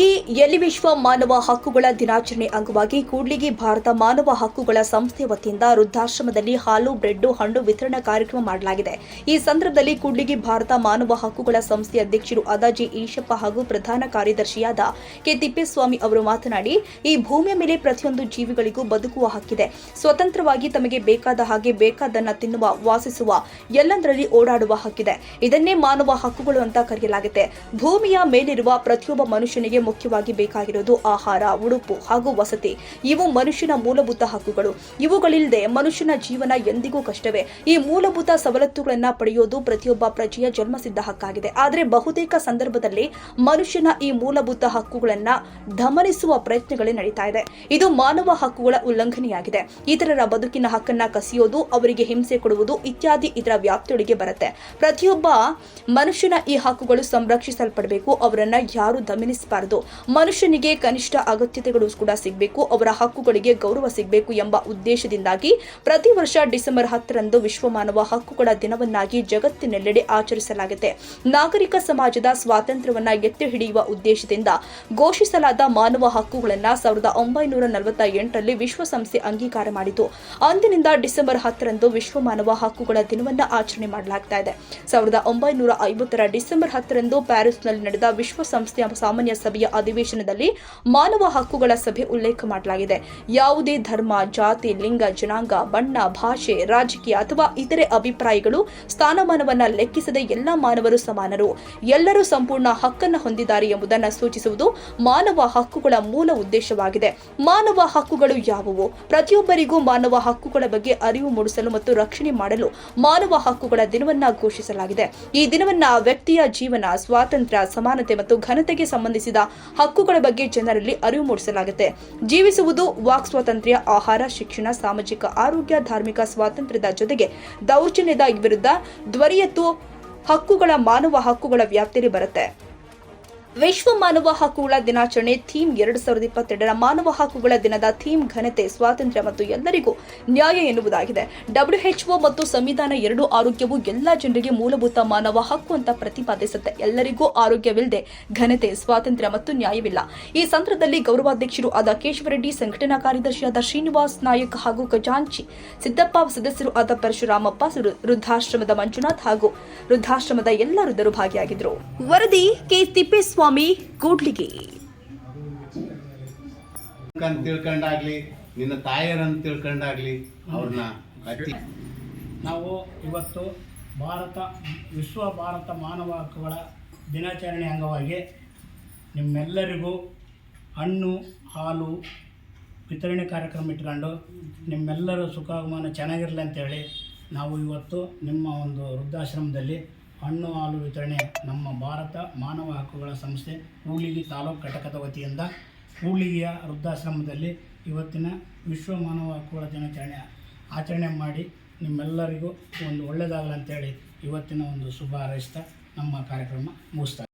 ಕೂಡ್ಲಿಗಿ ಎಲ್ಲಿ ವಿಶ್ವ ಮಾನವ ಹಕ್ಕುಗಳ ದಿನಾಚರಣೆ ಅಂಗವಾಗಿ ಕೂಡ್ಲಿಗಿ ಭಾರತ ಮಾನವ ಹಕ್ಕುಗಳ ಸಂಸ್ಥೆ ವತಿಯಿಂದ ವೃದ್ಧಾಶ್ರಮದಲ್ಲಿ ಹಾಲು ಬ್ರೆಡ್ ಹಣ್ಣು ವಿತರಣಾ ಕಾರ್ಯಕ್ರಮ ಮಾಡಲಾಗಿದೆ. ಈ ಸಂದರ್ಭದಲ್ಲಿ ಕೂಡ್ಲಿಗಿ ಭಾರತ ಮಾನವ ಹಕ್ಕುಗಳ ಸಂಸ್ಥೆ ಅಧ್ಯಕ್ಷರು ಅದಾಜಿ ಈಶಪ್ಪ ಹಾಗೂ ಪ್ರಧಾನ ಕಾರ್ಯದರ್ಶಿಯಾದ ಕೆ. ತಿಪ್ಪೇಸ್ವಾಮಿ ಅವರು ಮಾತನಾಡಿ, ಈ ಭೂಮಿಯ ಮೇಲೆ ಪ್ರತಿಯೊಂದು ಜೀವಿಗಳಿಗೂ ಬದುಕುವ ಹಕ್ಕಿದೆ. ಸ್ವತಂತ್ರವಾಗಿ ತಮಗೆ ಬೇಕಾದ ಹಾಗೆ ಬೇಕಾದನ್ನ ತಿನ್ನುವ, ವಾಸಿಸುವ, ಎಲ್ಲಂದರಲ್ಲಿ ಓಡಾಡುವ ಹಕ್ಕಿದೆ. ಇದನ್ನೇ ಮಾನವ ಹಕ್ಕುಗಳು ಅಂತ ಕರೆಯಲಾಗುತ್ತೆ. ಭೂಮಿಯ ಮೇಲಿರುವ ಪ್ರತಿಯೊಬ್ಬ ಮನುಷ್ಯನಿಗೆ ಮುಖ್ಯವಾಗಿ ಬೇಕಾಗಿರೋದು ಆಹಾರ, ಉಡುಪು ಹಾಗೂ ವಸತಿ. ಇವು ಮನುಷ್ಯನ ಮೂಲಭೂತ ಹಕ್ಕುಗಳು. ಇವುಗಳಿಲ್ಲದೆ ಮನುಷ್ಯನ ಜೀವನ ಎಂದಿಗೂ ಕಷ್ಟವೇ. ಈ ಮೂಲಭೂತ ಸವಲತ್ತುಗಳನ್ನು ಪಡೆಯೋದು ಪ್ರತಿಯೊಬ್ಬ ಪ್ರಜೆಯ ಜನ್ಮಸಿದ್ಧ ಹಕ್ಕಾಗಿದೆ. ಆದರೆ ಬಹುತೇಕ ಸಂದರ್ಭದಲ್ಲಿ ಮನುಷ್ಯನ ಈ ಮೂಲಭೂತ ಹಕ್ಕುಗಳನ್ನ ದಮನಿಸುವ ಪ್ರಯತ್ನಗಳೇ ನಡೀತಾ ಇದೆ. ಇದು ಮಾನವ ಹಕ್ಕುಗಳ ಉಲ್ಲಂಘನೆಯಾಗಿದೆ. ಇತರರ ಬದುಕಿನ ಹಕ್ಕನ್ನ ಕಸಿಯೋದು, ಅವರಿಗೆ ಹಿಂಸೆ ಕೊಡುವುದು ಇತ್ಯಾದಿ ಇದರ ವ್ಯಾಪ್ತಿಯೊಳಗೆ ಬರುತ್ತೆ. ಪ್ರತಿಯೊಬ್ಬ ಮನುಷ್ಯನ ಈ ಹಕ್ಕುಗಳು ಸಂರಕ್ಷಿಸಲ್ಪಡಬೇಕು. ಅವರನ್ನ ಯಾರು ದಮನಿಸಬಾರದು. ಮನುಷ್ಯನಿಗೆ ಕನಿಷ್ಠ ಅಗತ್ಯತೆಗಳು ಕೂಡ ಸಿಗಬೇಕು, ಅವರ ಹಕ್ಕುಗಳಿಗೆ ಗೌರವ ಸಿಗಬೇಕು ಎಂಬ ಉದ್ದೇಶದಿಂದಾಗಿ ಪ್ರತಿ ವರ್ಷ ಡಿಸೆಂಬರ್ ಹತ್ತರಂದು ವಿಶ್ವ ಮಾನವ ಹಕ್ಕುಗಳ ದಿನವನ್ನಾಗಿ ಜಗತ್ತಿನೆಲ್ಲೆಡೆ ಆಚರಿಸಲಾಗಿದೆ ನಾಗರಿಕ ಸಮಾಜದ ಸ್ವಾತಂತ್ರ್ಯವನ್ನ ಎತ್ತಿ ಹಿಡಿಯುವ ಉದ್ದೇಶದಿಂದ ಘೋಷಿಸಲಾದ ಮಾನವ ಹಕ್ಕುಗಳನ್ನ ಸಾವಿರದ ಒಂಬೈನೂರ ನಲವತ್ತ ಎಂಟರಲ್ಲಿ ವಿಶ್ವಸಂಸ್ಥೆ ಅಂಗೀಕಾರ ಮಾಡಿತು. ಅಂದಿನಿಂದ ಡಿಸೆಂಬರ್ ಹತ್ತರಂದು ವಿಶ್ವ ಮಾನವ ಹಕ್ಕುಗಳ ದಿನವನ್ನ ಆಚರಣೆ ಮಾಡಲಾಗ್ತಾ ಇದೆ. ಸಾವಿರದ ಒಂಬೈನೂರ ಐವತ್ತರ ಡಿಸೆಂಬರ್ ಹತ್ತರಂದು ಪ್ಯಾರಿಸ್ನಲ್ಲಿ ನಡೆದ ವಿಶ್ವಸಂಸ್ಥೆಯ ಸಾಮಾನ್ಯ ಸಭೆಯ ಅಧಿವೇಶನದಲ್ಲಿ ಮಾನವ ಹಕ್ಕುಗಳ ಸಭೆ ಉಲ್ಲೇಖ ಮಾಡಲಾಗಿದೆ. ಯಾವುದೇ ಧರ್ಮ, ಜಾತಿ, ಲಿಂಗ, ಜನಾಂಗ, ಬಣ್ಣ, ಭಾಷೆ, ರಾಜಕೀಯ ಅಥವಾ ಇತರೆ ಅಭಿಪ್ರಾಯಗಳು ಸ್ಥಾನಮಾನವನ್ನ ಲೆಕ್ಕಿಸದೆ ಎಲ್ಲ ಮಾನವರು ಸಮಾನರು. ಎಲ್ಲರೂ ಸಂಪೂರ್ಣ ಹಕ್ಕನ್ನು ಹೊಂದಿದ್ದಾರೆ ಎಂಬುದನ್ನು ಸೂಚಿಸುವುದು ಮಾನವ ಹಕ್ಕುಗಳ ಮೂಲ ಉದ್ದೇಶವಾಗಿದೆ. ಮಾನವ ಹಕ್ಕುಗಳು ಯಾವುವು? ಪ್ರತಿಯೊಬ್ಬರಿಗೂ ಮಾನವ ಹಕ್ಕುಗಳ ಬಗ್ಗೆ ಅರಿವು ಮೂಡಿಸಲು ಮತ್ತು ರಕ್ಷಣೆ ಮಾಡಲು ಮಾನವ ಹಕ್ಕುಗಳ ದಿನವನ್ನ ಘೋಷಿಸಲಾಗಿದೆ. ಈ ದಿನವನ್ನ ವ್ಯಕ್ತಿಯ ಜೀವನ, ಸ್ವಾತಂತ್ರ್ಯ, ಸಮಾನತೆ ಮತ್ತು ಘನತೆಗೆ ಸಂಬಂಧಿಸಿದ ಹಕ್ಕುಗಳ ಬಗ್ಗೆ ಜನರಲ್ಲಿ ಅರಿವು ಮೂಡಿಸಲಾಗುತ್ತೆ. ಜೀವಿಸುವುದು ವಾಕ್ ಸ್ವಾತಂತ್ರ್ಯ, ಆಹಾರ, ಶಿಕ್ಷಣ, ಸಾಮಾಜಿಕ ಆರೋಗ್ಯ, ಧಾರ್ಮಿಕ ಸ್ವಾತಂತ್ರ್ಯದ ಜೊತೆಗೆ ದೌರ್ಜನ್ಯದ ವಿರುದ್ಧ ದ್ವರಿಯತ್ತು ಹಕ್ಕುಗಳ ಮಾನವ ಹಕ್ಕುಗಳ ವ್ಯಾಪ್ತಿಯಲ್ಲಿ ಬರುತ್ತೆ. ವಿಶ್ವ ಮಾನವ ಹಕ್ಕುಗಳ ದಿನಾಚರಣೆ ಥೀಮ್ ಎರಡು ಸಾವಿರದ ಇಪ್ಪತ್ತೆರಡರ ಮಾನವ ಹಕ್ಕುಗಳ ದಿನದ ಥೀಮ್ ಘನತೆ, ಸ್ವಾತಂತ್ರ್ಯ ಮತ್ತು ಎಲ್ಲರಿಗೂ ನ್ಯಾಯ ಎನ್ನುವುದಾಗಿದೆ. ಡಬ್ಲ್ಯೂಎಚ್ಒ ಮತ್ತು ಸಂವಿಧಾನ ಎರಡು ಆರೋಗ್ಯವು ಎಲ್ಲ ಜನರಿಗೆ ಮೂಲಭೂತ ಮಾನವ ಹಕ್ಕು ಅಂತ ಪ್ರತಿಪಾದಿಸುತ್ತೆ. ಎಲ್ಲರಿಗೂ ಆರೋಗ್ಯವಿಲ್ಲದೆ ಘನತೆ, ಸ್ವಾತಂತ್ರ್ಯ ಮತ್ತು ನ್ಯಾಯವಿಲ್ಲ. ಈ ಸಂದರ್ಭದಲ್ಲಿ ಗೌರವಾಧ್ಯಕ್ಷರು ಆದ ಕೇಶವರೆಡ್ಡಿ, ಸಂಘಟನಾ ಕಾರ್ಯದರ್ಶಿಯಾದ ಶ್ರೀನಿವಾಸ್ ನಾಯಕ್ ಹಾಗೂ ಖಜಾಂಚಿ, ಸಿದ್ದಪ್ಪ ಸದಸ್ಯರು ಆದ ಪರಶುರಾಮಪ್ಪ ವೃದ್ಧಾಶ್ರಮದ ಮಂಜುನಾಥ್ ಹಾಗೂ ವೃದ್ಧಾಶ್ರಮದ ಎಲ್ಲ ವೃದ್ಧರು ಭಾಗಿಯಾಗಿದ್ದರು. ವರದಿ ಕೆ ತಿಪ್ಪೇಸ್ವಾಮಿ ಕೂಡ್ಲಿಗಿ. ಅಂತ ತಿಳ್ಕೊಂಡಾಗ್ಲಿ ನಿನ್ನ ತಾಯಿಯರನ್ನು ತಿಳ್ಕೊಂಡಾಗ್ಲಿ ಅವ್ರನ್ನ ಅತಿ ನಾವು ಇವತ್ತು ಭಾರತ ವಿಶ್ವ ಭಾರತ ಮಾನವ ಹಕ್ಕುಗಳ ದಿನಾಚರಣೆ ಅಂಗವಾಗಿ ನಿಮ್ಮೆಲ್ಲರಿಗೂ ಹಣ್ಣು ಹಾಲು ವಿತರಣೆ ಕಾರ್ಯಕ್ರಮ ಇಟ್ಕೊಂಡು ನಿಮ್ಮೆಲ್ಲರ ಸುಖಾಗಮನ ಚೆನ್ನಾಗಿರಲಿ ಅಂತೇಳಿ ನಾವು ಇವತ್ತು ನಿಮ್ಮ ಒಂದು ವೃದ್ಧಾಶ್ರಮದಲ್ಲಿ ಹಣ್ಣು, ಹಾಲು ವಿತರಣೆ ನಮ್ಮ ಭಾರತ ಮಾನವ ಹಕ್ಕುಗಳ ಸಂಸ್ಥೆ ಕೂಡ್ಲಿಗಿ ತಾಲೂಕು ಘಟಕದ ವತಿಯಿಂದ ಕೂಡ್ಲಿಗಿಯ ವೃದ್ಧಾಶ್ರಮದಲ್ಲಿ ಇವತ್ತಿನ ವಿಶ್ವ ಮಾನವ ಹಕ್ಕುಗಳ ದಿನಾಚರಣೆ ಆಚರಣೆ ಮಾಡಿ ನಿಮ್ಮೆಲ್ಲರಿಗೂ ಒಂದು ಒಳ್ಳೆಯದಾಗಲಿ ಅಂತೇಳಿ ಇವತ್ತಿನ ಒಂದು ಶುಭ ಹಾರೈಸ್ತಾ ನಮ್ಮ ಕಾರ್ಯಕ್ರಮ ಮುಗಿಸ್ತಾ